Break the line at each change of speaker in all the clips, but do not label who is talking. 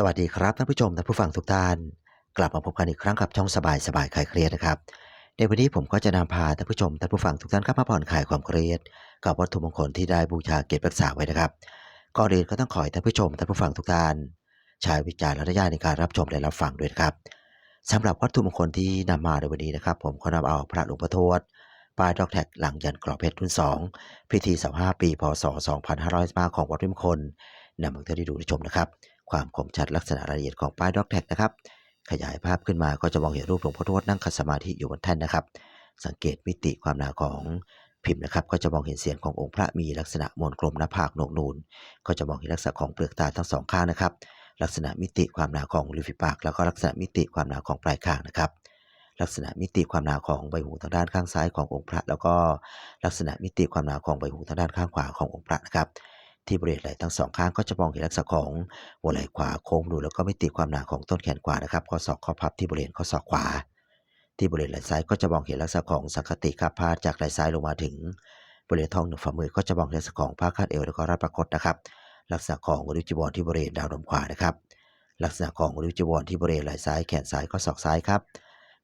สวัสดีครับท่านผู้ชมท่านผู้ฟังทุกท่าน กลับมาพบกันอีกครั้งกับช่องสบายสบายคลายเครียดนะครับ ในวันนี้ผมก็จะนำพาท่านผู้ชมท่านผู้ฟังทุกท่านครับมาผ่อนคลายความเครียด กับวัตถุมงคลที่ได้บูชาเก็บรักษาไว้นะครับก่อนอื่นก็ต้องขอให้ท่านผู้ชมท่านผู้ฟังทุกท่านใช้วิจารณญาณในการรับชมและรับฟังด้วยครับสำหรับวัตถุมงคลที่นำมาในวันนี้นะครับ ผมก็นำเอาพระหลวงพ่อทวดปลายดอกแท็กหลังยันกรอบเพชรรุ่น 2 พิธี 25 ปี พศ 2555ของวัดวิมงคลนำมาให้ท่านได้ดูได้ชมนะครับ ความคมชัดลักษณะรายละเอียดของป้ายด็อกแท็กนะครับ ขยายภาพขึ้นมาก็จะมองเห็นรูปหลวงพ่อทวดนั่งขัดสมาธิอยู่บนแท่นนะครับ สังเกตมิติความหนาของพิมพ์นะครับ ก็จะมองเห็นเสียงขององค์พระมีลักษณะมนกลมหน้าผากโหนกนูน ก็จะมองเห็นลักษณะของเปลือกตาทั้งสองข้างนะครับ ลักษณะมิติความหนาของริมฝีปาก แล้วก็ลักษณะมิติความหนาของปลายคางนะครับลักษณะมิติความหนาของใบหูทางด้านข้างซ้ายขององค์พระ แล้วก็ลักษณะมิติความหนาของใบหูทางด้านข้างขวาขององค์พระนะครับ ที่บริเวณไหล่ทั้งสองข้างก็จะมองเห็นลักษณะของหัวไหล่ขวาโค้งดูแล้วก็มิติความหนาของต้นแขนขวานะครับข้อศอกข้อพับที่บริเวณข้อศอกขวา ที่บริเวณไหล่ซ้ายก็จะมองเห็นลักษณะของสังคติคาพาดจากไหล่ซ้ายลงมาถึงบริเวณท้องหนือฝ่ามือก็จะมองเห็นลักษณะของผ้าคาดเอวแล้วก็รัดประคตนะครับ ลักษณะของริ้วจีวรที่บริเวณดาวนมขวานะครับ ลักษณะของริ้วจีวรที่บริเวณไหล่ซ้ายแขนซ้ายข้อศอกซ้ายครับ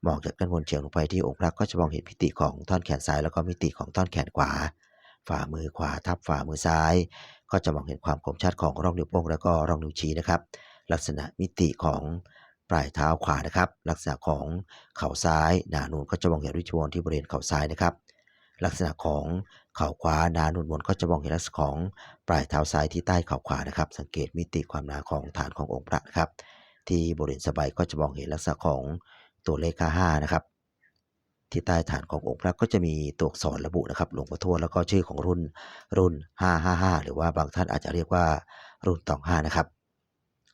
มองจากด้านบนเฉียงลงไปที่องค์พระก็จะมองเห็นมิติของท่อนแขนซ้าย แล้วก็มิติของท่อนแขนขวา ฝ่ามือขวาทับฝ่ามือซ้าย ก็จะมองเห็นความคมชัดของร่องนิ้วโป้งแล้วก็ร่องนิ้วชี้นะครับ ลักษณะมิติของปลายเท้าขวานะครับ ลักษณะของเข่าซ้ายหนานูนก็จะมองเห็นริชวลที่บริเวณเข่าซ้ายนะครับ ลักษณะของเข่าขวาหนานูนบนก็จะมองเห็นลักษณะของปลายเท้าซ้ายที่ใต้เข่าขวานะครับ สังเกตมิติความหนาของฐานขององค์พระนะครับ ที่บริเวณสบายก็จะมองเห็นลักษณะของตัวเลขห้านะครับ ที่ใต้ฐานขององค์พระก็จะมีตัวอักษรระบุนะครับหลวงพ่อทวดแล้วก็ชื่อของรุ่นรุ่น 555 หรือว่าบางท่านอาจจะเรียกว่ารุ่นตองห้านะครับ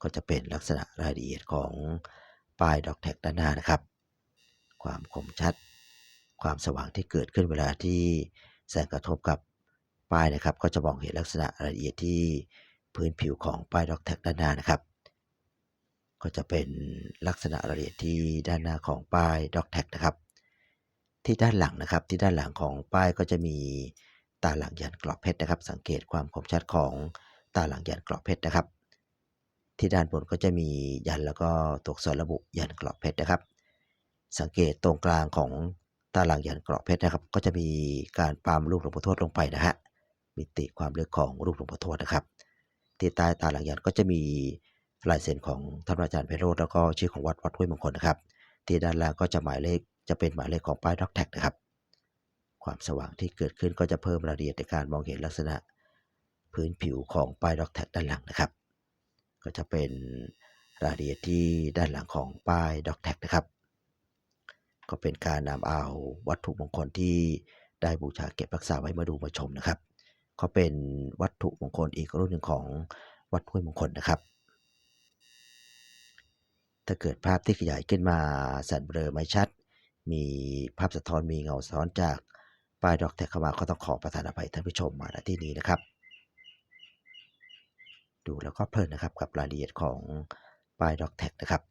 ก็จะเป็นลักษณะรายละเอียดของป้ายดอกแท็กด้านหน้านะครับ ความคมชัด ความสว่างที่เกิดขึ้นเวลาที่แสงกระทบกับป้ายนะครับ ก็จะมองเห็นลักษณะรายละเอียดที่พื้นผิวของป้ายดอกแท็กด้านหน้านะครับ ก็จะเป็นลักษณะรายละเอียดที่ด้านหน้าของป้ายดอกแท็กนะครับ ที่ด้านหลังนะครับ ที่ด้านหลังของป้ายก็จะมีตาหลังยันกรอบเพชรนะครับ สังเกตความคมชัดของตาหลังยันกรอบเพชรนะครับ ที่ด้านบนก็จะมียันแล้วก็ตัวอักษรระบุยันกรอบเพชรนะครับ สังเกตตรงกลางของตาหลังยันกรอบเพชรนะครับ ก็จะมีการปามรูปหลวงพ่อทวดลงไปนะฮะมิติความลึกของรูปหลวงพ่อทวดนะครับ ที่ใต้ตาหลังยันก็จะมีลายเซ็นของท่านอาจารย์ไพโรธแล้วก็ชื่อของวัดวัดห้วยมงคลนะครับ ที่ด้านล่างก็จะหมายเลข จะเป็นหมายเลขของป้ายด็อกแท็กนะครับ ความสว่างที่เกิดขึ้นก็จะเพิ่มรายละเอียดในการมองเห็นลักษณะพื้นผิวของป้ายด็อกแท็กด้านหลังนะครับ ก็จะเป็นรายละเอียดที่ด้านหลังของป้ายด็อกแท็กนะครับ ก็เป็นการนำเอาวัตถุมงคลที่ได้บูชาเก็บรักษาไว้มาดูมาชมนะครับก็เป็นวัตถุมงคลอีกรุ่นหนึ่งของวัดห้วยมงคลนะครับ ถ้าเกิดภาพที่ขยายขึ้นมาสั่นเบลอไม่ชัด มีภาพสะท้อนมีเงาสะท้อนจากป้ายดอกแท็กเข้ามาก็ต้องขอประทานอภัยท่านผู้ชมมาณที่นี้นะครับ ดูแล้วก็เพลินนะครับกับรายละเอียดของป้ายดอกแท็กนะครับ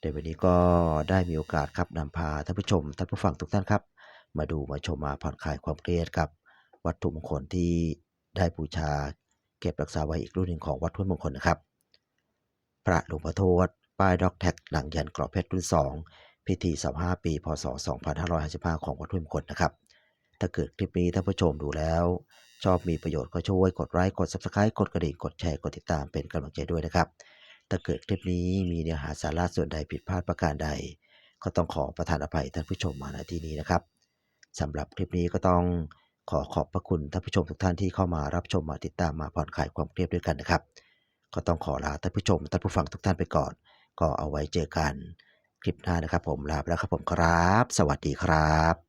ในวันนี้ก็ได้มีโอกาสครับนำพาท่านผู้ชมท่านผู้ฟังทุกท่านครับ มาดูมาชมมาผ่อนคลายความเครียดกับวัตถุมงคลที่ได้บูชาเก็บรักษาไว้อีกรุ่นหนึ่งของวัดห้วยมงคลนะครับ พระหลวงพ่อทวด ป้ายด็อกแท็กหลังยันกรอบเพชรรุ่น 2 พิธี25ปี พศ 2555 ของวัดห้วยมคลนะครับ ถ้าเกิดคลิปนี้ท่านผู้ชมดูแล้ว ชอบมีประโยชน์ก็ช่วยกดไลค์กด Subscribe กดกระดิ่งกดแชร์กดติดตามเป็นกำลังใจด้วยนะครับ ถ้าเกิดคลิปนี้มีเนื้อหาสาระส่วนใดผิดพลาดประการใด ก็ต้องขอประทานอภัยท่านผู้ชมมาณที่นี้นะครับสำหรับคลิปนี้ก็ต้องขอขอบพระคุณท่านผู้ชมทุกท่านที่เข้ามารับชมมาติดตามมาผ่อนคลายความเครียดด้วยกันนะครับ ก็ต้องขอลาท่านผู้ชมท่านผู้ฟังทุกท่านไปก่อน ก็เอาไว้เจอกันคลิปหน้านะครับผมลาไปแล้วครับผมครับ สวัสดีครับ